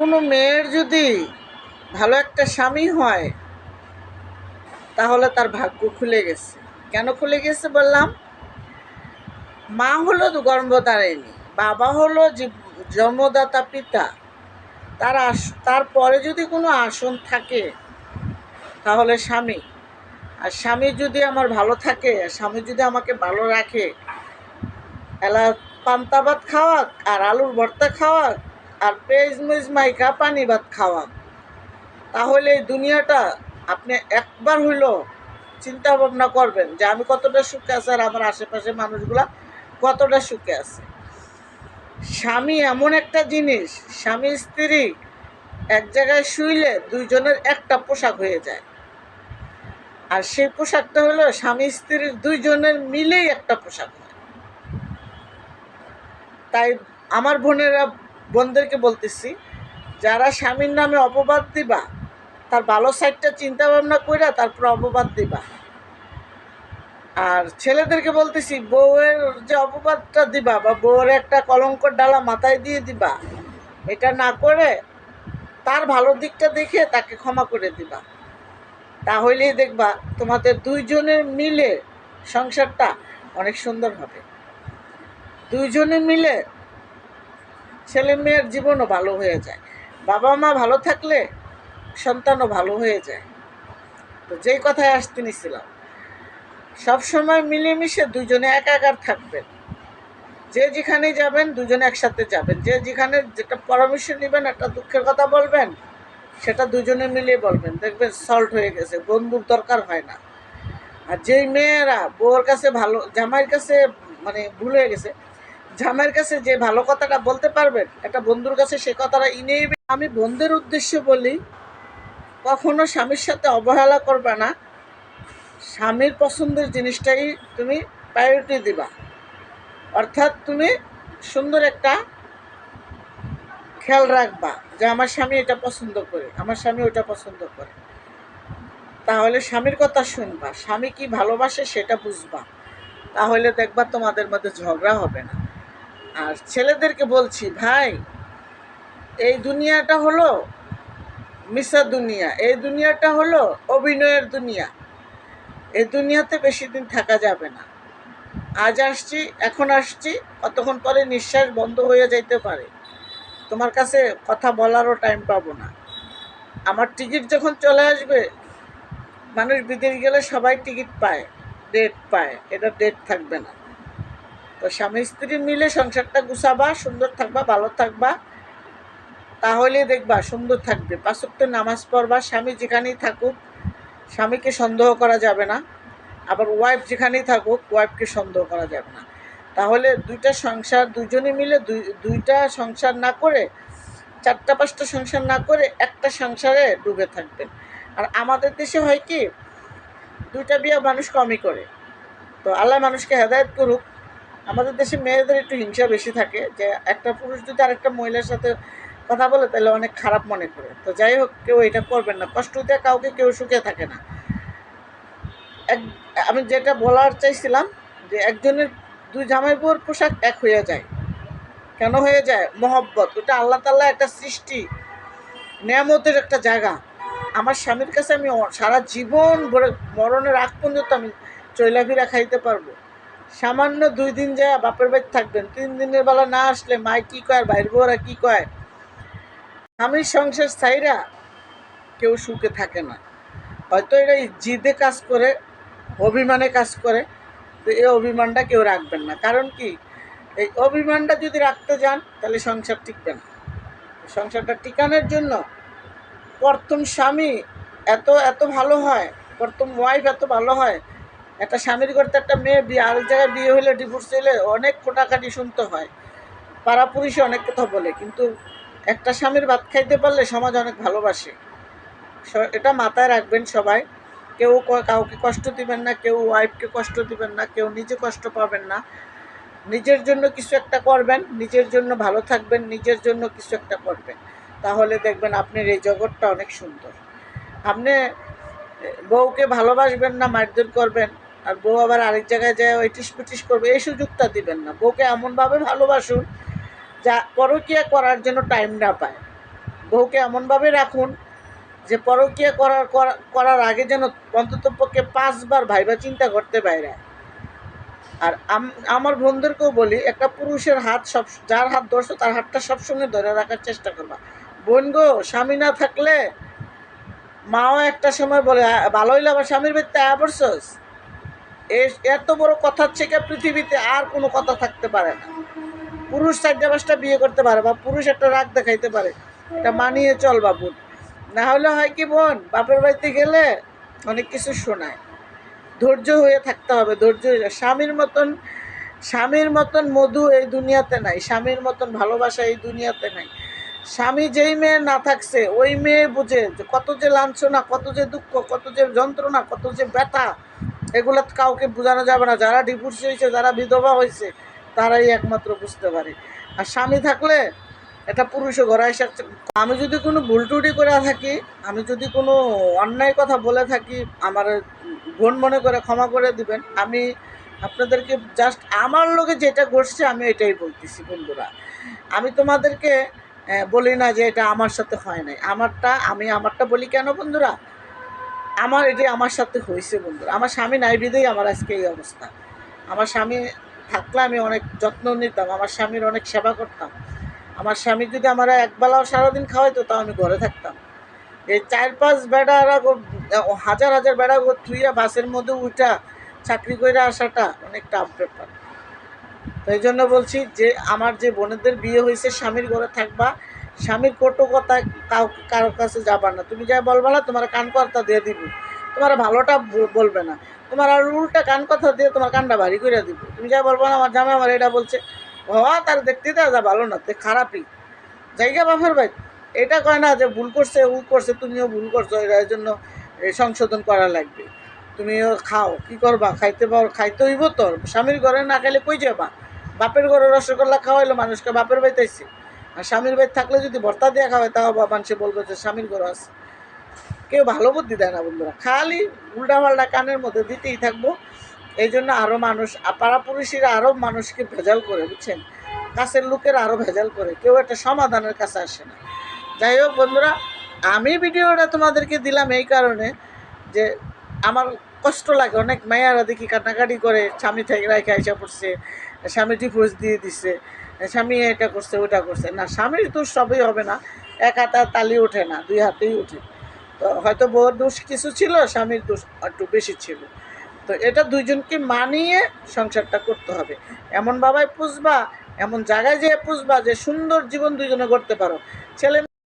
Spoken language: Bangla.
কোনো মেয়ের যদি ভালো একটা স্বামী হয়, তাহলে তার ভাগ্য খুলে গেছে। কেন খুলে গেছে বললাম? মা হলো গর্ভধারিণী, বাবা হলো জন্মদাতা পিতা। তার আস, তারপরে যদি কোনো আসন থাকে, তাহলে স্বামী। আর স্বামী যদি আমার ভালো থাকে, আর স্বামী যদি আমাকে ভালো রাখে এলা পান্তা ভাত খাওয়াক, আর আলুর ভর্তা খাওয়াক আর পেঁয়াজ মরিচ মাইকা পানি ভাত খাওয়াক তাহলে এই দুনিয়াটা আপনি একবার হইল চিন্তা ভাবনা করবেন যে আমি কতটা সুখে আছে আর আমার আশেপাশে মানুষগুলা কতটা সুখে আছে। স্বামী এমন একটা জিনিস, স্বামী স্ত্রী এক জায়গায় শুইলে দুইজনের একটা পোশাক হয়ে যায়। আর সেই পোশাকটা হলো স্বামী স্ত্রীর দুইজনের মিলেই একটা পোশাক হয়। তাই আমার বোনেরা বোনদেরকে বলতেছি, যারা স্বামীর নামে অপবাদ দিবা, তার ভালো সাইডটা চিন্তা ভাবনা কইরা তারপর অপবাদ দিবা। আর ছেলেদেরকে বলতেছি, বউয়ের যে অপবাদটা দিবা বা বউয়ের একটা কলঙ্কর ডালা মাথায় দিয়ে দিবা, এটা না করে তার ভালো দিকটা দেখে তাকে ক্ষমা করে দিবা। তাহলেই দেখবা তোমাদের দুইজনের মিলে সংসারটা অনেক সুন্দর হবে। দুইজনে মিলে ছেলে মেয়ের জীবনও ভালো হয়ে যায়। বাবা মা ভালো থাকলে সন্তানও ভালো হয়ে যায়। তো যেই কথায় আসতে নিছিলাম সবসময় মিলেমিশে দুজনে একাকার থাকবেন। যে যেখানে যাবেন, দুজনে একসাথে যাবেন। যে যেখানে যেটা পরামর্শ নেবেন, একটা দুঃখের কথা বলবেন, সেটা দুজনে মিলে বলবেন। দেখবেন সল্ট হয়ে গেছে, বন্ধুর দরকার হয় না। আর যেই মেয়েরা বউর কাছে ভালো, জামাইয়ের কাছে মানে ভুল হয়ে গেছে জামাইয়ের কাছে যে ভালো কথাটা বলতে পারবেন, একটা বন্ধুর কাছে সে কথাটা ইনেই আমি বন্ধুর উদ্দেশ্যে বলি, কখনো স্বামীর সাথে অবহেলা করবে না। স্বামীর পছন্দের জিনিসটাই তুমি প্রায়োরিটি দিবা। অর্থাৎ তুমি সুন্দর একটা খেয়াল রাখবা যে আমার স্বামী এটা পছন্দ করে, আমার স্বামী ওটা পছন্দ করে। তাহলে স্বামীর কথা শুনবা, স্বামী কি ভালোবাসে সেটা বুঝবা। তাহলে দেখবা তোমাদের মধ্যে ঝগড়া হবে না। আর ছেলেদেরকে বলছি, ভাই, এই দুনিয়াটা হলো মিশা দুনিয়া, এই দুনিয়াটা হলো অভিনয়ের দুনিয়া। এই দুনিয়াতে বেশি দিন থাকা যাবে না। আজ আসছি, এখন আসছি, কতক্ষণ পরে নিঃশ্বাস বন্ধ হয়ে যাইতে পারে। তোমার কাছে কথা বলারও টাইম পাবো না। আমার টিকিট যখন চলে আসবে, মানুষ বিদেশ গেলে সবাই টিকিট পায় ডেট পায়, এটা ডেট থাকবে না। তো স্বামী স্ত্রী মিলে সংসারটা গুছাবা, সুন্দর থাকবা, ভালো থাকবা। তাহলে দেখবা সুন্দর থাকবে। পাঁচক্ত নামাজ পড়বা, স্বামী যেখানেই থাকুক, স্বামীকে সন্দেহ করা যাবে না। আবার ওয়াইফ যেখানেই থাকুক ওয়াইফকে সন্দেহ করা যাবে না। তাহলে দুইটা সংসার, দুজনে মিলে দুই, দুইটা সংসার না করে, চারটা, পাঁচটা সংসার না করে একটা সংসারে ডুবে থাকবেন। আর আমাদের দেশে হয় কি, দুইটা বিয়ে মানুষ কমই করে। তো আল্লাহ মানুষকে হেদায়ত করুক। আমাদের দেশে মেয়েদের একটু হিংসা বেশি থাকে যে একটা পুরুষ যদি আরেকটা মহিলার সাথে কথা বলে, তাহলে অনেক খারাপ মনে করে। তো যাই হোক, কেউ এটা করবেন না। কষ্ট দিয়ে কাউকে কেউ সুখে থাকে না। এক, আমি যেটা বলার চাইছিলাম যে একজনের দুই জামাই বউর পোশাক এক হয়ে যায়। কেন হয়ে যায়? মহব্বত। ওটা আল্লাহ তাল্লাহ একটা সৃষ্টি, নেয়ামতের একটা জায়গা। আমার স্বামীর কাছে আমি সারা জীবন ভরে মরণের আগ পর্যন্ত আমি চৈলাফিরা খাইতে পারব। সামান্য দুই দিন যায় বাপের বাড়ি থাকবেন, তিন দিনের বেলা না আসলে মায় কী কয় বাইর বউরা কী কয়? স্বামীর সংসার স্থায়ীরা কেউ সুখে থাকে না। হয়তো এরা জিদে কাজ করে, অভিমানে কাজ করে, তো এই অভিমানটা কেউ রাখবেন না। কারণ কি? এই অভিমানটা যদি রাখতে যান, তাহলে সংসার টিকবে না। সংসারটা টিকানোর জন্য প্রথম স্বামী এত এত ভালো হয়, প্রথম ওয়াইফ এত ভালো হয় একটা স্বামীর করতে একটা মেয়ে বিয়ে, আরেক জায়গায় বিয়ে হলে ডিভোর্স হলে অনেক খোটাখাটি শুনতে হয়। পাড়া পুলিশে অনেক কথা বলে, কিন্তু একটা স্বামীর ভাত খাইতে পারলে সমাজ অনেক ভালোবাসে। এটা মাথায় রাখবেন সবাই। কেউ কাউকে কষ্ট দিবেন না, কেউ ওয়াইফকে কষ্ট দিবেন না, কেউ নিজে কষ্ট পাবেন না। নিজের জন্য কিছু একটা করবেন, নিজের জন্য ভালো থাকবেন, নিজের জন্য কিছু একটা করবেন। তাহলে দেখবেন আপনার এই জগৎটা অনেক সুন্দর। আপনি বউকে ভালোবাসবেন না, মারধর করবেন আর বউ আবার আরেক জায়গায় যায় ওইটিস পিটিস করবে এই সুযোগটা দিবেন না। বউকে এমনভাবে ভালোবাসুন যা পরকিয়া করার জন্য টাইম না পায়। বউকে এমনভাবে রাখুন যে পরকীয়া করার করার আগে যেন অন্তত পক্ষে পাঁচবার ভাইবা চিন্তা করতে বাইরে। আর আমার বন্ধুদেরকেও বলি একটা পুরুষের হাত সব যার হাত ধরছো তার হাতটা সবসময় ধরে রাখার চেষ্টা করবা। বোন গো স্বামী না থাকলে মাও একটা সময় বলে "আ, ভালো হইলে আবার স্বামীর বাড়িতে আয়া এত বড় কথার থেকে পৃথিবীতে আর কোনো কথা থাকতে পারে না। পুরুষ চারটা পাঁচটা বিয়ে করতে পারে বা পুরুষ একটা রাগ দেখাইতে পারে। এটা মানিয়ে চল বাবু। না হলে হয় কি বোন, বাপের বাড়িতে গেলে অনেক কিছু শোনায়। ধৈর্য হয়ে থাকতে হবে, ধৈর্য স্বামীর মতন স্বামীর মতন মধু এই দুনিয়াতে নাই, স্বামীর মতন ভালোবাসা এই দুনিয়াতে নাই। স্বামী যেই মেয়ে না থাকছে, ওই মেয়ে বুঝে যে কত যে লাঞ্ছনা, কত যে দুঃখ, কত যে যন্ত্রণা, কত যে ব্যথা এগুলো কাউকে বোঝানো যাবে না। যারা ডিভোর্স হয়েছে, যারা বিধবা হয়েছে, তারাই একমাত্র বুঝতে পারে। আর স্বামী থাকলে এটা পুরুষও ঘরে এসে আমি যদি কোনো ভুল টুটি করে থাকি, আমি যদি কোনো অন্যায় কথা বলে থাকি, আমার বোন মনে করে ক্ষমা করে দিবেন। আমি আপনাদেরকে জাস্ট আমার লোকে যেটা ঘটছে, আমি এটাই বলতেছি বন্ধুরা। আমি তোমাদেরকে বলি না যে এটা আমার সাথে হয় নাই। আমারটা, আমি আমারটা বলি কেন বন্ধুরা? আমার এটি আমার সাথে হয়েছে, বন্ধুরা, আমার স্বামী নাই বিধেই আমার আজকে এই অবস্থা। আমার স্বামী থাকলে আমি অনেক যত্ন নিতাম, আমার স্বামীর অনেক সেবা করতাম। আমার স্বামী যদি আমার একবেলাও সারাদিন খাওয়াইতো, তাও আমি ঘরে থাকতাম। এই চার পাঁচ বেড়া হাজার হাজার বেড়া গো থুইয়া বাসের মধ্যে উঠা চাকরি করে আসাটা অনেক টাফ ব্যাপার। তো এই জন্য বলছি যে, আমার যে বোনেদের বিয়ে হয়েছে, স্বামীর ঘরে থাকবা। স্বামীর কটু কথা কাউ কারোর কাছে যাবা না। তুমি যা বলবা না, তোমার কান কথা দিয়ে দিব। তোমার ভালোটা বলবে না। তোমার আর উল্টা কান কথা দিয়ে তোমার কানটা ভারী করে দিব। তুমি যা বলব না, আমার জামাই আমার এটা বলছে। ও, তার দেখতে দেওয়া যা ভালো না, তে খারাপই। জায়গা বাপের ভাই, এটা কয় না যে ভুল করছে উ করছে, তুমিও ভুল করছ, এর জন্য সংশোধন করা লাগবে। তুমিও খাও, কি করবা? খাইতে পারো, খাইতে হইব তোর। স্বামীর ঘরে না খাইলে কই যাবা? বাপের ঘরে রসগোল্লা খাওয়াইলো মানুষকে, বাপের বাড়িতে আইছে। আর স্বামীর বাড়ি থাকলে যদি ভর্তা দিয়ে খাওয়ায় তাও বা মানুষে বলবে যে স্বামীর ঘরে আছে। কেউ ভালো বুদ্ধি দেয় না বন্ধুরা। খালি উল্টা পাল্টা কানের মধ্যে দিতেই থাকব। এই জন্য আরও মানুষ, পাড়া পুরুষেরা আরও মানুষকে ভেজাল করে, বুঝছেন? কাছের লোকের আরও ভেজাল করে। কেউ একটা সমাধানের কাছে আসে না। যাই হোক বন্ধুরা, আমি ভিডিওটা তোমাদেরকে দিলাম এই কারণে যে আমার কষ্ট লাগে। অনেক মেয়েরা দেখি কান্নাকাটি করে, স্বামী থেকে রাখে আইসা পড়ছে, স্বামী ডিভোর্স দিয়ে দিছে। স্বামী এটা করছে ওটা করছে। না, স্বামীর দোষ সবই হবে না। এক হাতা আর তালি ওঠে না, দুই হাতেই উঠে। তো হয়তো বউর দোষ কিছু ছিল, স্বামীর দোষ একটু বেশি ছিল। তো এটা দুইজনকে মানিয়ে সংসারটা করতে হবে। এমন বাবায় পুষবা, এমন জায়গায় যেয়ে পুষবা যে সুন্দর জীবন দুইজনে করতে পারো। ছেলে